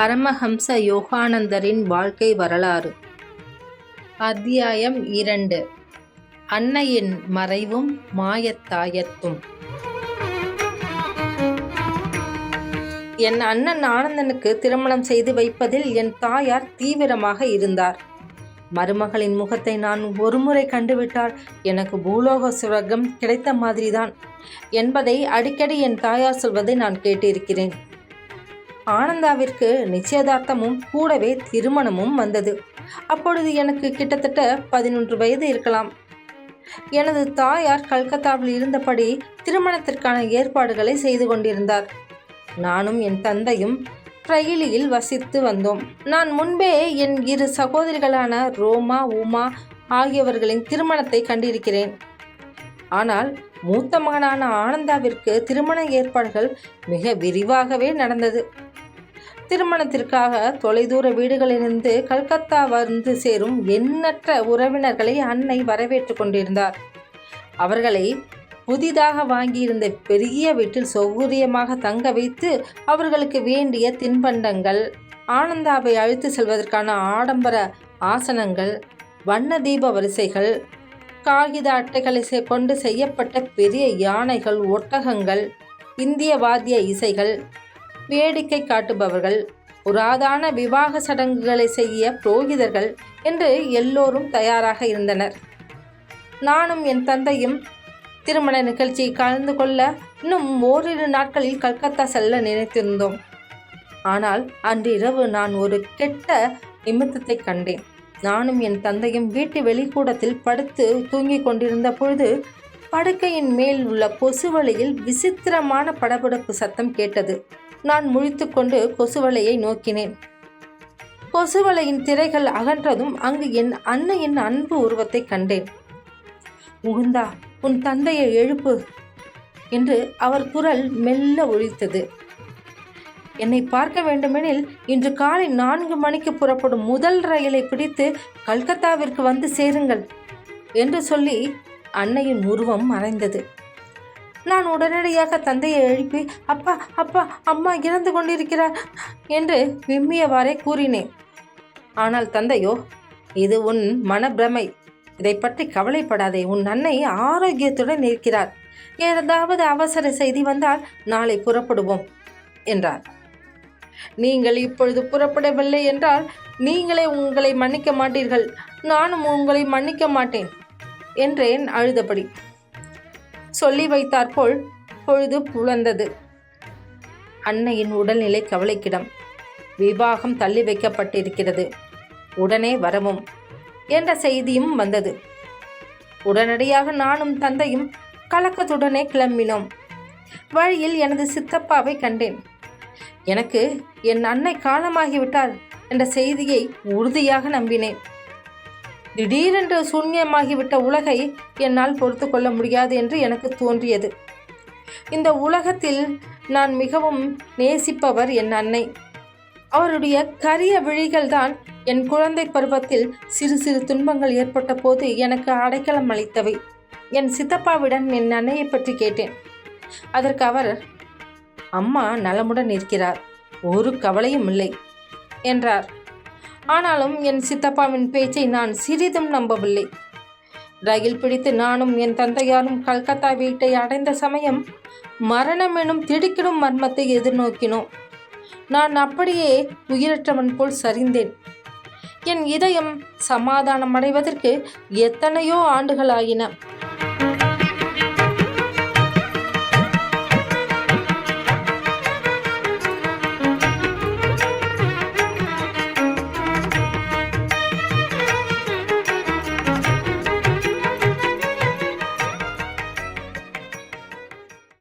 பரமஹம்ச யோகானந்தரின் வாழ்க்கை வரலாறு. அத்தியாயம் இரண்டு. அன்னையின் மறைவும் மாயத்தாயத்தும். என் அண்ணன் ஆனந்தனுக்கு திருமணம் செய்து வைப்பதில் என் தாயார் தீவிரமாக இருந்தார். மருமகளின் முகத்தை நான் ஒருமுறை கண்டுவிட்டால் எனக்கு பூலோக சுரகம் கிடைத்த மாதிரிதான். என்பதை அடிக்கடி என் தாயார் சொல்வதை நான் கேட்டிருக்கிறேன். ஆனந்தாவிற்கு நிச்சயதார்த்தமும் கூடவே திருமணமும் வந்தது. அப்பொழுது எனக்கு கிட்டத்தட்ட பதினொன்று வயது இருக்கலாம். எனது தாயார் கல்கத்தாவில் இருந்தபடி திருமணத்திற்கான ஏற்பாடுகளை செய்து கொண்டிருந்தார். நானும் என் தந்தையும் ரயிலில் வசித்து வந்தோம். நான் முன்பே என் இரு சகோதரிகளான ரோமா உமா ஆகியவர்களின் திருமணத்தை கண்டிருக்கிறேன். ஆனால் மூத்த மகனான ஆனந்தாவிற்கு திருமண ஏற்பாடுகள் மிக விரிவாகவே நடந்தது. திருமணத்திற்காக தொலைதூர வீடுகளிலிருந்து கல்கத்தா வந்து சேரும் எண்ணற்ற உறவினர்களை அன்னை வரவேற்று கொண்டிருந்தார். அவர்களை புதிதாக வாங்கியிருந்த பெரிய வீட்டில் சௌகரியமாக தங்க வைத்து அவர்களுக்கு வேண்டிய தின்பண்டங்கள் ஆனந்தாவை அழைத்து செல்வதற்கான ஆடம்பர ஆசனங்கள் வண்ண தீப வரிசைகள் காகித அட்டைகளை கொண்டு செய்யப்பட்ட பெரிய யானைகள் ஒட்டகங்கள் இந்திய வாத்திய இசைகள் வேடிக்கை காட்டுபவர்கள் புராதான விவாக சடங்குகளை செய்ய புரோகிதர்கள் என்று எல்லோரும் தயாராக இருந்தனர். நானும் என் தந்தையும் திருமண நிகழ்ச்சியை கலந்து கொள்ள இன்னும் ஓரிரு நாட்களில் கல்கத்தா செல்ல நினைத்திருந்தோம். ஆனால் அன்றிரவு நான் ஒரு கெட்ட நிமித்தத்தை கண்டேன். நானும் என் தந்தையும் வீட்டு வெளிக்கூடத்தில் படுத்து தூங்கிக் கொண்டிருந்த பொழுது படுக்கையின் மேல் உள்ள கொசுவலையில் விசித்திரமான படபடப்பு சத்தம் கேட்டது. நான் முழித்துக்கொண்டு கொசுவலையை நோக்கினேன். கொசுவலையின் திரைகள் அகன்றதும் அங்கு என் அன்னையின் அன்பு உருவத்தை கண்டேன். முகுந்தா உன் தந்தையை எழுப்பு என்று அவர் குரல் மெல்ல ஒழித்தது என்னை பார்க்க வேண்டுமெனில் இன்று காலை நான்கு மணிக்கு புறப்படும் முதல் ரயிலை பிடித்து கல்கத்தாவிற்கு வந்து சேருங்கள் என்று சொல்லி அன்னையின் உருவம் மறைந்தது. நான் உடனடியாக தந்தையை எழுப்பி அப்பா அப்பா அம்மா இறந்து கொண்டிருக்கிறார் என்று விம்மியவாறே கூறினேன். ஆனால் தந்தையோ இது உன் மனப்பிரமை. இதை பற்றி கவலைப்படாதே. உன் அன்னை ஆரோக்கியத்துடன் இருக்கிறார். ஏதாவது அவசர செய்தி வந்தால் நாளை புறப்படுவோம் என்றார். நீங்கள் இப்பொழுது புறப்படவில்லை என்றால் நீங்களே உங்களை மன்னிக்க மாட்டீர்கள். நானும் உங்களை மன்னிக்க மாட்டேன் என்றேன் அழுதபடி. சொல்லி வைத்தாற்போல் பொழுது புலந்தது. அன்னையின் உடல்நிலை கவலைக்கிடம். விவாகம் தள்ளி வைக்கப்பட்டிருக்கிறது. உடனே வரவும் என்ற செய்தியும் வந்தது. உடனடியாக நானும் தந்தையும் கலக்கத்துடனே கிளம்பினோம். வழியில் எனது சித்தப்பாவை கண்டேன். எனக்கு என் அன்னை காலமாகிவிட்டார் என்ற செய்தியை உறுதியாக நம்பினேன். திடீரென்று சூன்யமாகிவிட்ட உலகை என்னால் பொறுத்து கொள்ள முடியாது என்று எனக்கு தோன்றியது. இந்த உலகத்தில் நான் மிகவும் நேசிப்பவர் என் அன்னை. அவருடைய கரிய விழிகள்தான் என் குழந்தை பருவத்தில் சிறு சிறு துன்பங்கள் ஏற்பட்ட போது எனக்கு அடைக்கலம் அளித்தவை. என் சித்தப்பாவிடம் என் அன்னையை பற்றி கேட்டேன். அதற்கு அவர் அம்மா நலமுடன் இருக்கிறார் ஒரு கவலையும் இல்லை என்றார். ஆனாலும் என் சித்தப்பாவின் பேச்சை நான் சிறிதும் நம்பவில்லை. ரயில் பிடித்து நானும் என் தந்தையாரும் கல்கத்தா வீட்டை அடைந்த சமயம் மரணம் எனும் திடுக்கிடும் மர்மத்தை எதிர்நோக்கினோம். நான் அப்படியே உயிரற்றவன் போல் சரிந்தேன். என் இதயம் சமாதானம் அடைவதற்கு எத்தனையோ ஆண்டுகளாயின.